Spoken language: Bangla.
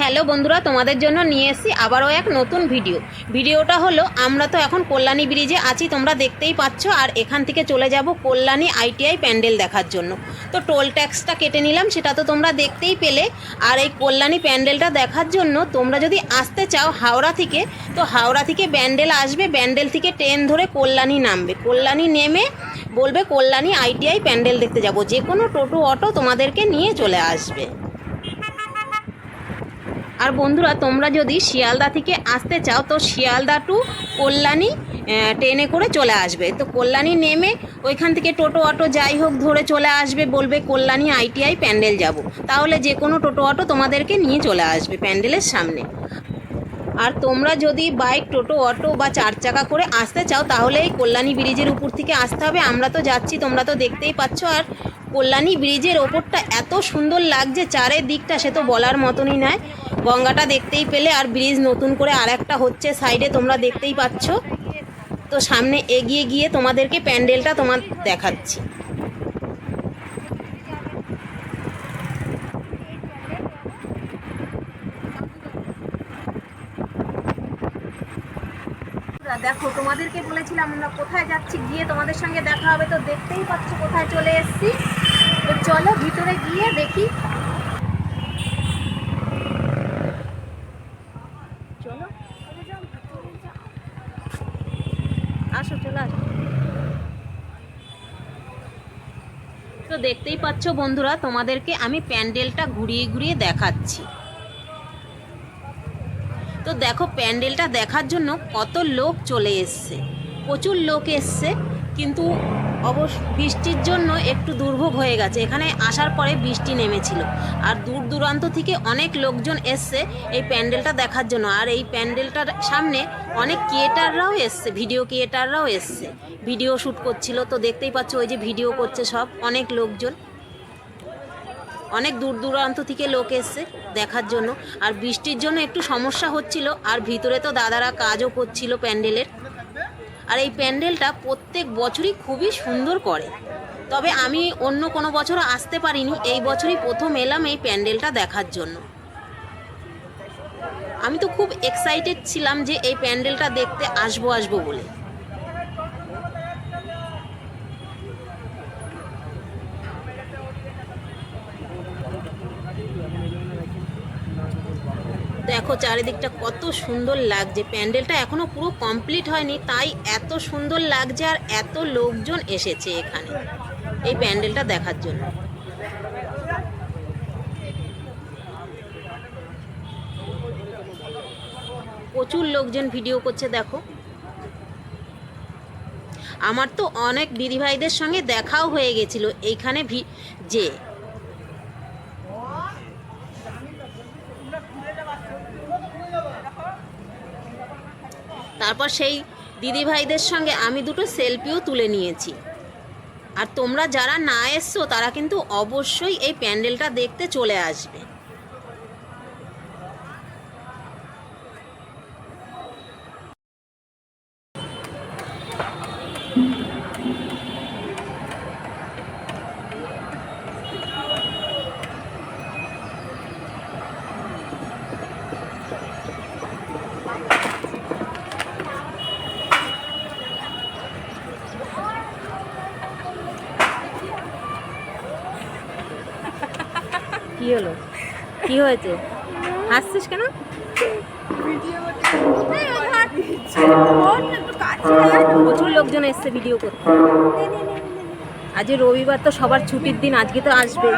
হ্যালো বন্ধুরা, তোমাদের জন্য নিয়ে এসেছি আবারও এক নতুন ভিডিও। ভিডিওটা হলো, আমরা তো এখন কল্যাণী ব্রিজে আছি, তোমরা দেখতেই পাচ্ছ, আর এখান থেকে চলে যাব কল্যাণী আইটিআই প্যান্ডেল দেখার জন্য। তো টোল ট্যাক্সটা কেটে নিলাম, সেটা তো তোমরা দেখতেই পেলে। আর এই কল্যাণী প্যান্ডেলটা দেখার জন্য তোমরা যদি আসতে চাও হাওড়া থেকে, তো হাওড়া থেকে ব্যান্ডেল আসবে, ব্যান্ডেল থেকে ট্রেন ধরে কল্যাণী নামবে। কল্যাণী নেমে বলবে, কল্যাণী আইটিআই প্যান্ডেল দেখতে যাব। যে কোনো টোটো, অটো তোমাদেরকে নিয়ে চলে আসবে। আর বন্ধুরা, তোমরা যদি শিয়ালদা থেকে আসতে চাও, তো শিয়ালদা টু কল্যাণী ট্রেনে করে চলে আসবে। তো কল্যাণী নেমে ওইখান থেকে টোটো অটো যাই হোক ধরে চলে আসবে, বলবে কল্যাণী আইটিআই প্যান্ডেল যাব। তাহলে যে কোনো টোটো অটো তোমাদেরকে নিয়ে চলে আসবে প্যান্ডেলের সামনে। আর তোমরা যদি বাইক, টোটো, অটো বা চার চাকা করে আসতে চাও, তাহলে এই কল্যাণী ব্রিজের উপর থেকে আসতে হবে। আমরা তো যাচ্ছি, তোমরা তো দেখতেই পাচ্ছ। আর কল্যাণী ব্রিজের ওপরটা এত সুন্দর লাগছে, চারিদিকটা সে তো বলার মতনই নয়। গঙ্গাটা দেখতেই পেলে, আর ব্রিজ নতুন করে আর একটা হচ্ছে সাইডে, তোমরা দেখতেই পাচ্ছ। তো সামনে এগিয়ে গিয়ে তোমাদেরকে প্যান্ডেলটা তোমার দেখাচ্ছি। দেখো, তোমাদেরকে বলেছিলাম আমরা কোথায় যাচ্ছি, গিয়ে তোমাদের সঙ্গে দেখা হবে, তো দেখতেই পাচ্ছ কোথায় চলে এসেছি। তো চলো ভিতরে গিয়ে দেখি। আসো, চলে তো দেখতেই পাচ্ছ বন্ধুরা, তোমাদেরকে আমি প্যান্ডেলটা ঘুরিয়ে ঘুরিয়ে দেখাচ্ছি। তো দেখো, প্যান্ডেলটা দেখার জন্য কত লোক চলে এসছে। প্রচুর লোক এসছে। কিন্তু অবশ্য বৃষ্টির জন্য একটু দুর্ভোগ হয়ে গেছে। এখানে আসার পরে বৃষ্টি নেমেছিল। আর দূর দূরান্ত থেকে অনেক লোকজন এসছে এই প্যান্ডেলটা দেখার জন্য। আর এই প্যান্ডেলটার সামনে অনেক ক্রিয়েটাররাও এসছে, ভিডিও ক্রিয়েটাররাও এসছে। ভিডিও শ্যুট করছিল, তো দেখতেই পাচ্ছ ওই যে ভিডিও করছে সব অনেক লোকজন। অনেক দূর দূরান্ত থেকে লোক এসছে দেখার জন্য। আর বৃষ্টির জন্য একটু সমস্যা হচ্ছিল, আর ভিতরে তো দাদারা কাজও করছিল প্যান্ডেলের। আর এই প্যান্ডেলটা প্রত্যেক বছরই খুবই সুন্দর করে। তবে আমি অন্য কোনো বছর আসতে পারিনি, এই বছরই প্রথম এলাম এই প্যান্ডেলটা দেখার জন্য। আমি তো খুব এক্সাইটেড ছিলাম যে এই প্যান্ডেলটা দেখতে আসব আসব বলে। দেখো চারিদিকটা কত সুন্দর লাগছে। প্যান্ডেলটা এখনও পুরো কমপ্লিট হয়নি, তাই এত সুন্দর লাগছে আর এত লোকজন এসেছে এখানে এই প্যান্ডেলটা দেখার জন্য। প্রচুর লোকজন ভিডিও করছে, দেখো। আমার তো অনেক দিদিভাইদের সঙ্গে দেখাও হয়ে গেছিল, এইখানে যে তারপর সেই দিদিভাইদের সঙ্গে আমি দুটো সেলফিও তুলে নিয়েছি। আর তোমরা যারা না এসছো, তারা কিন্তু অবশ্যই এই প্যান্ডেলটা দেখতে চলে আসবে। কি হলো? কি হয়েছে? হাসছিস কেন? প্রচুর লোকজন এসছে ভিডিও করতে। আজ রবিবার তো সবার ছুটির দিন, আজকে তো আসবে